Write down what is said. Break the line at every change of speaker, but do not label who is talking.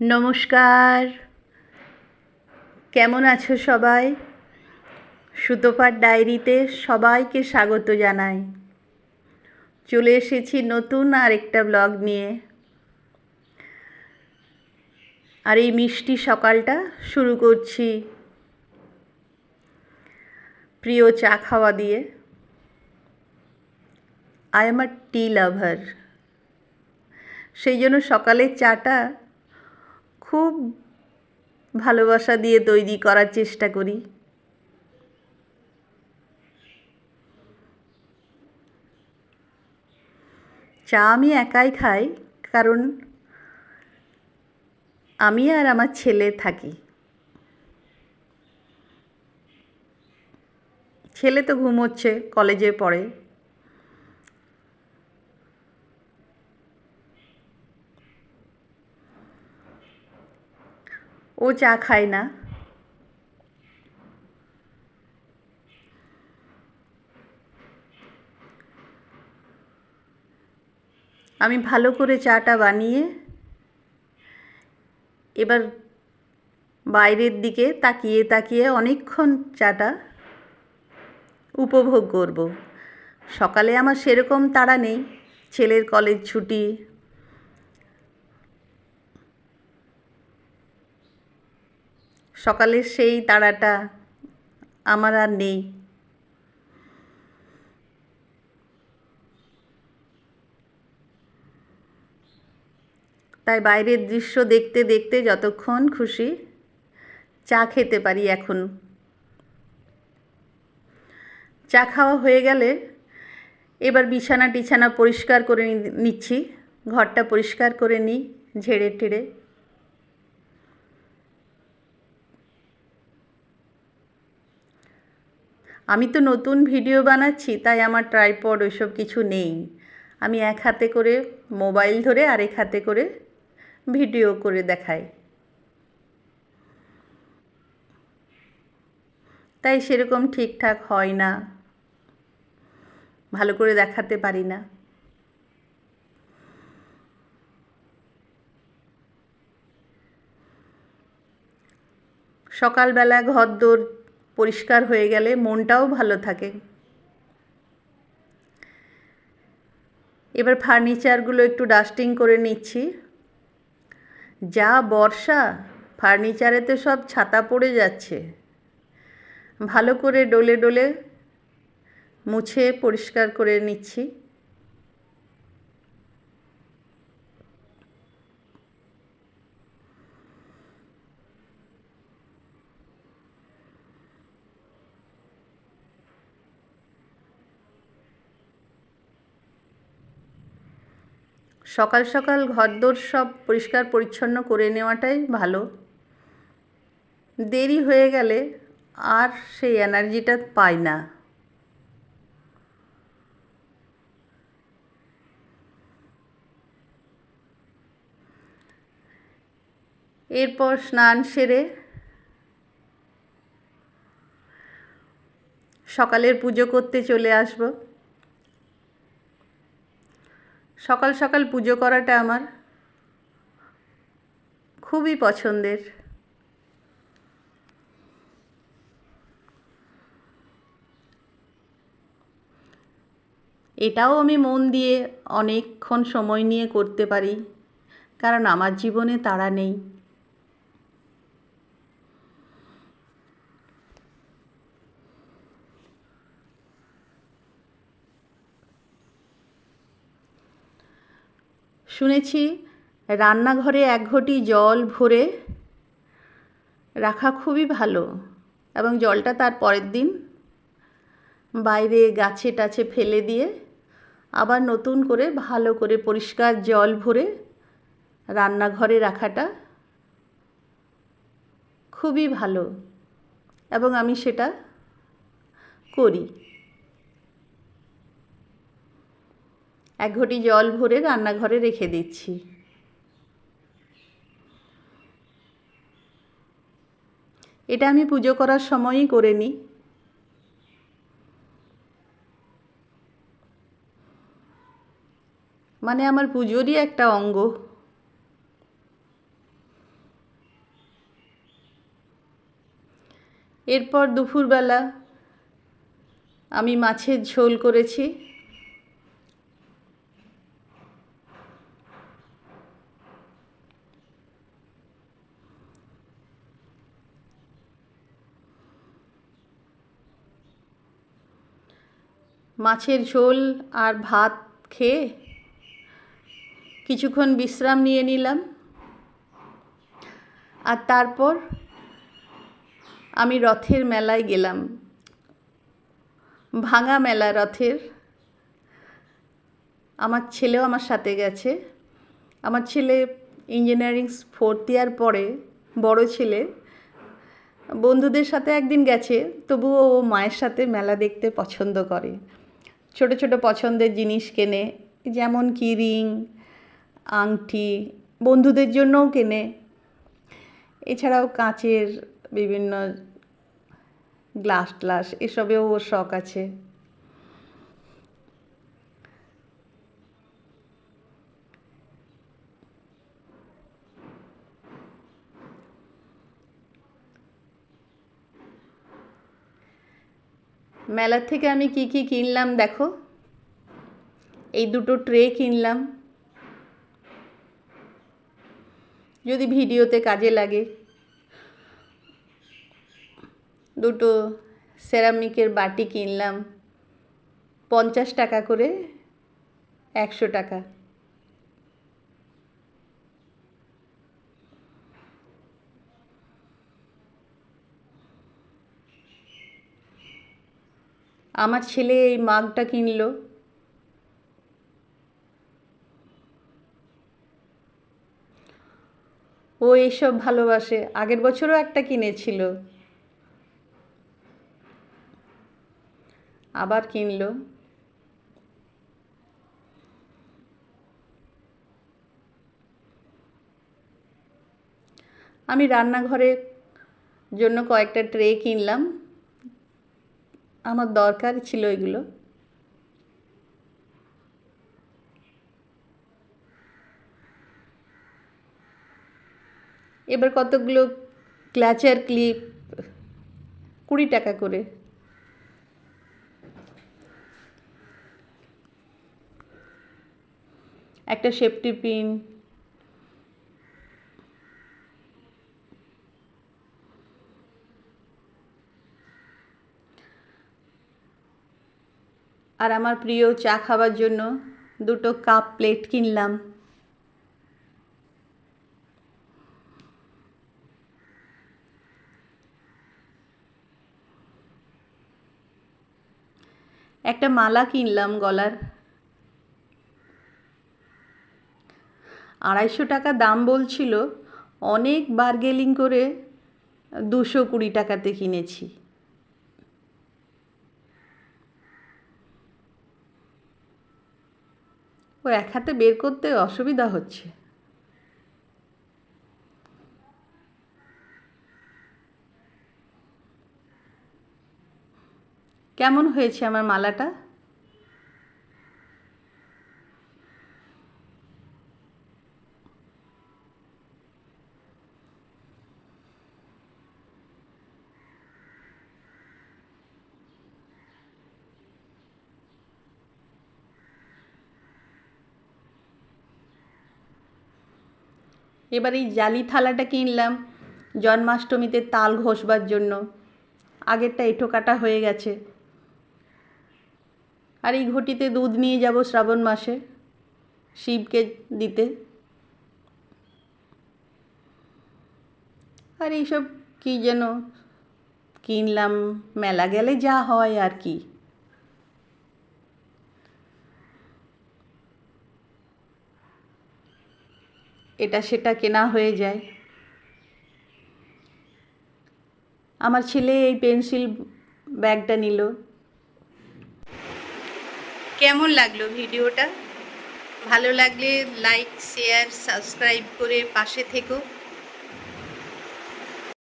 নমস্কার। কেমন আছো সবাই? সুতোপার ডায়েরিতে সবাইকে স্বাগত জানাই। চলে এসেছি নতুন আর একটা ব্লগ নিয়ে। আর এই মিষ্টি সকালটা শুরু করছি। প্রিয় চা খাওয়া দিয়ে। I am a tea lover. সেই জন্য সকালের চাটা খুব ভালোবাসা দিয়ে তৈরি করার চেষ্টা করি। চা আমি একাই খাই, কারণ আমি আর আমার ছেলে থাকি। ছেলে তো ঘুমোচ্ছে, কলেজে পড়ে। ও চা খায় না। আমি ভালো করে চাটা বানিয়ে এবার বাইরের দিকে তাকিয়ে তাকিয়ে অনেকক্ষণ চাটা উপভোগ করব। সকালে আমার সেরকম তাড়া নেই। ছেলের কলেজ ছুটি সকালের সেই তাড়াটা আমার আর নেই। তাই বাইরের দৃশ্য দেখতে দেখতে যতক্ষণ খুশি চা খেতে পারি এখন। চা খাওয়া হয়ে গেলে এবার বিছানা টিছানা পরিষ্কার করে নিচ্ছি। ঘরটা পরিষ্কার করে নিই ঝেড়ে টেড়ে আমি তো নতুন ভিডিও বানাচ্ছি, তাই আমার ট্রাইপড ওইসব কিছু নেই। আমি এক হাতে করে মোবাইল ধরে আরেক হাতে করে ভিডিও করে দেখাই। তাই সেরকম ঠিকঠাক হয় না। ভালো করে দেখাতে পারি না। সকালবেলা ঘর দোর পরিষ্কার হয়ে গেলে মনটাও ভালো থাকে। এবার ফার্নিচারগুলো একটু ডাস্টিং করে নিচ্ছি। যা বর্ষা, ফার্নিচারে তো সব ছাতা পড়ে যাচ্ছে। ভালো করে ডলে ডলে মুছে পরিষ্কার করে নিচ্ছি। সকাল সকাল ঘরদোর সব পরিষ্কার পরিচ্ছন্ন করে নেওয়াটাই ভালো। দেরি হয়ে গেলে আর সেই এনার্জিটা পাই না। এরপর স্নান সেরে সকালের পুজো করতে চলে আসব। সকাল সকাল পুজো করাটা আমার খুবই পছন্দের। এটাও আমি মন দিয়ে অনেকক্ষণ সময় নিয়ে করতে পারি, কারণ আমার জীবনে তাড়া নেই। শুনেছি, রান্নাঘরে এক ঘটি জল ভরে রাখা খুবই ভালো এবং জলটা তার পরের দিন বাইরে গাছে টাছে ফেলে দিয়ে আবার নতুন করে ভালো করে পরিষ্কার জল ভরে রান্নাঘরে রাখাটা খুবই ভালো এবং আমি সেটা করি। এক ঘটি জল ভরে রান্নাঘরে রেখে দিচ্ছি। এটা আমি পুজো করার সময়ই করে নিই। মানে আমার পুজোরই একটা অঙ্গ। এরপর দুপুরবেলা আমি মাছের ঝোল করেছি। মাছের ঝোল আর ভাত খেয়ে কিছুক্ষণ বিশ্রাম নিয়ে নিলাম। আর তারপর আমি রথের মেলায় গেলাম। ভাঙা মেলা রথের। আমার ছেলেও আমার সাথে গেছে। আমার ছেলে ইঞ্জিনিয়ারিং ফোর্থ ইয়ার পরে বড় ছেলে। বন্ধুদের সাথে একদিন গেছে, তবুও ও মায়ের সাথে মেলা দেখতে পছন্দ করে। ছোট ছোট পছন্দের জিনিস কেনে, যেমন কি রিং, আংটি, বন্ধুদের জন্যও কেনে। এছাড়াও কাঁচের বিভিন্ন গ্লাস ট্লাস এসবেও ওর শখ আছে। মেলার থেকে আমি কি কি কিনলাম দেখো। এই দুটো ট্রে কিনলাম। যদি ভিডিওতে কাজে লাগে। দুটো সেরামিকের বাটি কিনলাম। পঞ্চাশ টাকা করে, একশো টাকা। আমার ছেলে এই মাগটা কিনলো। ও এইসব ভালোবাসে। আগের বছরও একটা কিনেছিল। আবার কিনলো। আমি রান্নাঘরের জন্য কয়েকটা ট্রে কিনলাম। আমার দরকার ছিল এগুলো। এবার কতগুলো ক্ল্যাচার ক্লিপ কুড়ি টাকা করে। একটা সেফটি পিন আর আমার প্রিয় চা খাওয়ার জন্য দুটো কাপ প্লেট কিনলাম। একটা মালা কিনলাম গলার। আড়াইশো টাকা দাম বলছিল, অনেক বার্গেলিং করে দুশো কুড়ি টাকাতে কিনেছি। ও এক হাতে বের করতে অসুবিধা হচ্ছে। কেমন হয়েছে আমার মালাটা? এবার এই জালি থালাটা কিনলাম, জন্মাষ্টমীতে তাল ঘষবার জন্য। আগেরটা এঁটো কাটা হয়ে গেছে। আর এই ঘটিতে দুধ নিয়ে যাব শ্রাবণ মাসে, শিবকে দিতে। আর এইসব কী যেন কিনলাম, মেলা গেলে যা হয় আর কি। এটা সেটা কেনা হয়ে যায়। আমার ছেলে এই পেন্সিল ব্যাগটা নিল। কেমন লাগল ভিডিওটা? ভালো লাগলে লাইক শেয়ার সাবস্ক্রাইব করে পাশে থেকো।